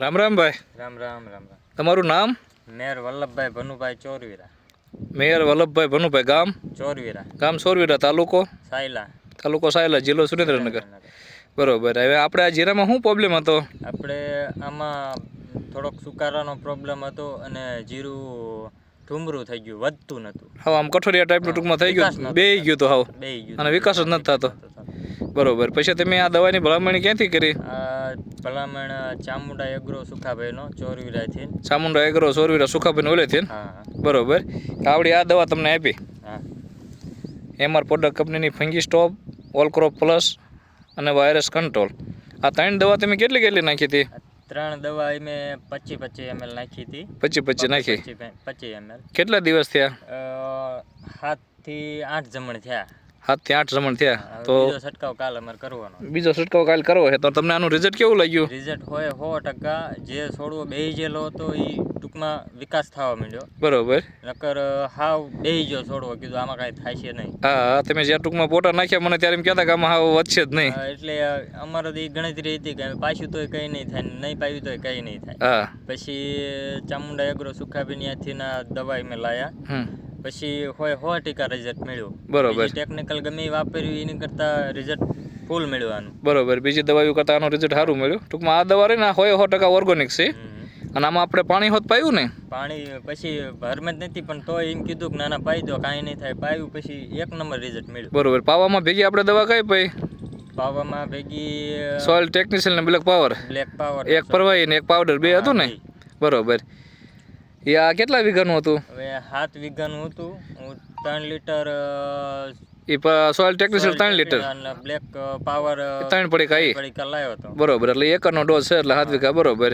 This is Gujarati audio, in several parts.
રામ રામ ભાઈ. રામ રામ રામ રામ. તમારું નામ? મેયર વલ્લભભાઈ ભનુભાઈ ચોરવીરા. મેયર વલ્લભભાઈ ભનુભાઈ ગામ? ચોરવીરા. ગામ ચોરવીરા તાલુકો? સાયલા. તાલુકો સાયલા જિલ્લો સુરેન્દ્રનગર. બરોબર. હવે આપણે આ જીરામાં શું પ્રોબ્લેમ હતો? આપણે આમાં થોડોક સુકારાનો પ્રોબ્લેમ હતો અને જીરું ઠુમરું થઈ ગયું વધતું નહોતું હવે આમ કઠોરિયા ટાઈપનું ટૂંકમાં થઈ ગયું. બે ગયું તો હાવ. અને વિકાસ જ નથી થતો. બરોબર. પછી તમે આ દવાની ભલામણી ક્યાંથી કરી? ભલામણ ચામુંડા એગ્રો સુખાભાઈનો ચોરવીરાથી. ચામુંડા એગ્રો ચોરવીરા સુખાભાઈ ઓલેથી હા બરોબર. આવડી આ દવા તમને આપી? હા. એમઆર પ્રોડક્ટ કંપનીની fungi stop all crop plus અને વાયરસ કંટ્રોલ. આ ત્રણ દવા તમે કેટલી કેટલી નાખી હતી? ત્રણ દવા મેં પચીસ પચીસ એમએલ નાખી હતી. પચી પચી નાખી? પચીસ એમએલ કેટલા દિવસ થયા? સાતથી આઠ જમણ થયા. સાતથી આઠ જમણ થયા. તો બીજો છંટકાવ કાલ અમારે કરવાનો. બીજો છટકાવ કાલ કરવો છે. તો તમને આનું રિઝલ્ટ કેવું લાગ્યું? રિઝલ્ટ હોય સો ટકા. જે છોડવો બેય જે લો હતો એ ટૂંકમાં વિકાસ થવા માંડ્યો. બરોબર. નકર હાવ બે જો છોડવો કીધું. આમાં કાંઈ થાય છે નહીં. હા તમે જ્યાં ટૂંકમાં પોટા નાખ્યા મને ત્યારે એમ કહેતા કે આમાં હાવ વધશે જ નહીં. એટલે અમારે તો એ ગણતરી હતી કે પાછું તોય કંઈ નહીં થાય નહીં પાયું તોય કંઈ નહીં થાય. પછી ચામુંડા એગ્રો સુખાબેન ત્યાંથી ના દવાઈ મેં લાયા. પછી હોય સો ટકા રિઝલ્ટ મળ્યું. બરોબર. ટેકનિકલ ગમે વાપર્યું એની કરતાં રિઝલ્ટ ફૂલ મળ્યું બરોબર. બીજી દવાઓ કરતા આનો રિઝલ્ટ સારું મળ્યું. ટૂંકમાં આ દવા રહી ને હોય સો ટકા ઓર્ગોનિક છે. અને આમાં આપણે પાણી હોત પાયું ને? પાણી પછી ભરમત નથી પણ તોય એમ કીધું કે નાના પાઈ દો કાંઈ નહીં થાય. પાયું પછી એક નંબર રિઝલ્ટ મળ્યું. બરોબર. પાવામાં ભેગી આપણે દવા કઈ પાઈ પાવામાં ભેગી સોઇલ ટેકનિશિયન ને બ્લેક પાવર બ્લેક પાવર એક પરવાઈ ને એક પાવડર બે હતું ને? બરોબર. એ આ કેટલા વીઘાનું હતું? હવે સાત વીઘાનું હતું. હું ત્રણ લીટર એ સોઇલ ટેકનિશિયલ ત્રણ લીટર. બ્લેક પાવર ત્રણ પડી કાંઈ લાવ્યો હતો. બરોબર એટલે એકરનો ડોઝ છે એટલે સાત વીઘા બરોબર.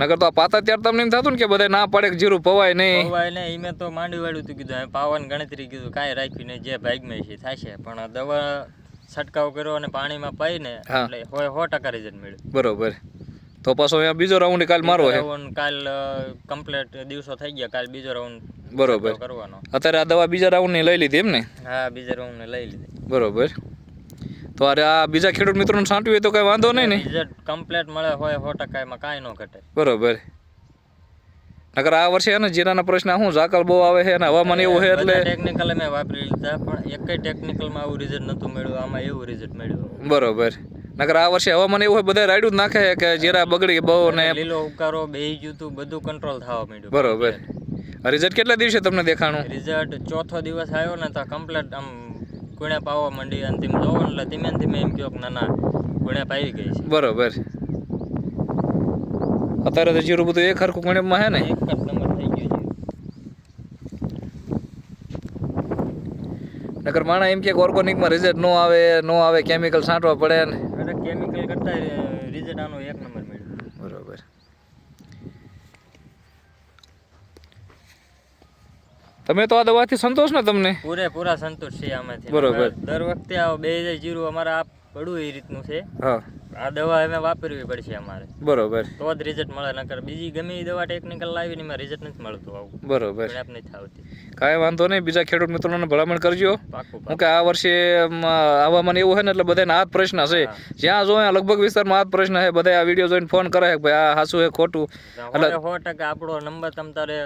નકર તો આ પાતા ત્યારે તમને એમ થતું ને કે બધા ના પડે જીરું પવાય નહીં. પવાય નહીં મેં તો માંડી વાળ્યું હતું કીધું. પાવન પાવાની ગણતરી કીધું કાંઈ રાખ્યું નહીં જે ભાગમાં છે થશે. પણ દવા છંટકાવ કર્યો અને પાણીમાં પાઈને. એટલે સો ટકા રિઝલ્ટ મળ્યું. બરોબર. તો પાછો અહીંયા બીજો રાઉન્ડ કાલ મારો છે. રાઉન્ડ કાલ કમ્પ્લીટ દિવસો થઈ ગયા કાલ બીજો રાઉન્ડ બરોબર. કરવાનો. અત્યારે આ દવા બીજા રાઉન્ડની લઈ લીધી એમ ને? હા બીજા રાઉન્ડ લઈ લીધી. બરોબર. તો અરે આ બીજા ખેડૂત મિત્રોને છાંટવી હોય તો કઈ વાંધો નહીં ને? રિઝલ્ટ કમ્પ્લીટ મળે હોય સો ટકા એમાં કાંઈ ન ઘટે. બરોબર. નકર આ વર્ષે ને જીરાના પ્રશ્ન શું ઝાકળ બહુ આવે છે અને હવામાન એવું છે એટલે ટેકનિકલ મેં વાપરી લીધા પણ એકય ટેકનિકલમાં આવું રિઝલ્ટ નહોતું મળ્યું આમાં એવું રિઝલ્ટ મળ્યું. બરોબર. નકર આ વર્ષે હવામાન એવું હોય બધા રાયડું જ નાખે કે જીરા બગડી બહુ ને લીલો ઉકારો બેહી ગયું હતું બધું કંટ્રોલ થવા માંડ્યું. બરોબર. રિઝલ્ટ કેટલા દિવસે તમને દેખાણું? રિઝલ્ટ ચોથો દિવસ આવ્યો ને તો કમ્પ્લેટ આમ ગુણ્યા પાવા માંડી અને તેમ જોવો એટલે ધીમે ધીમે એમ કહો ના ના ગુણ્યા પાવી ગઈ છે. બરોબર. અત્યારે તો જીરું બધું એક હરખું ગણ્યમાં હે ને? એક જ નંબર થઈ ગયો છે. નકર માણા એમ કે ઓર્ગોનિકમાં રિઝલ્ટ નો આવે નો આવે કેમિકલ છાંટવા પડે ને. કેમિકલ કરતા રિઝલ્ટ આનો એક નંબર મળ્યો. બરોબર. તમે તો આ દવાથી સંતોષ ને તમને? પૂરેપૂરા સંતોષ છે આમાંથી. બરોબર. દર વખતે આવો બે હજાર જીરું અમારે પડવું એ રીતનું છે. હા. આ દવા અમે વાપરવી પડશે અમારે. બરોબર. તો જ રિઝલ્ટ મળે નકર બીજી ગમે એ દવા ટેકનિકલ લાવી ને રિઝલ્ટ નથી મળતું આવું. બરોબર. પણ આપ નથી આવતી. કાંઈ વાંધો નહીં બીજા ખેડૂત મિત્રોને ભલામણ કરજો. હું કે આ વર્ષે હવામાન એવું હોય ને એટલે બધાને આ જ પ્રશ્ન છે. જ્યાં જો લગભગ વિસ્તારમાં આ જ પ્રશ્ન છે. બધા આ વીડિયો જોઈને ફોન કરે કે ભાઈ આ હાસું છે ખોટું? એટલે સો ટકા આપણો નંબર તમ તારે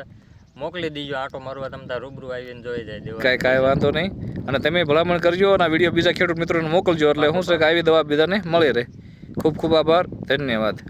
મોકલી દીજો આટો મારવા તમે તાર રૂબરૂ આવીને જોઈ જાય દેવા. કાંઈ કાંઈ વાંધો નહીં. અને તમે ભલામણ કરજો અને વીડિયો બીજા ખેડૂત મિત્રોને મોકલજો એટલે શું છે કે આવી દવા બીજાને મળી રહે. ખૂબ ખૂબ આભાર ધન્યવાદ.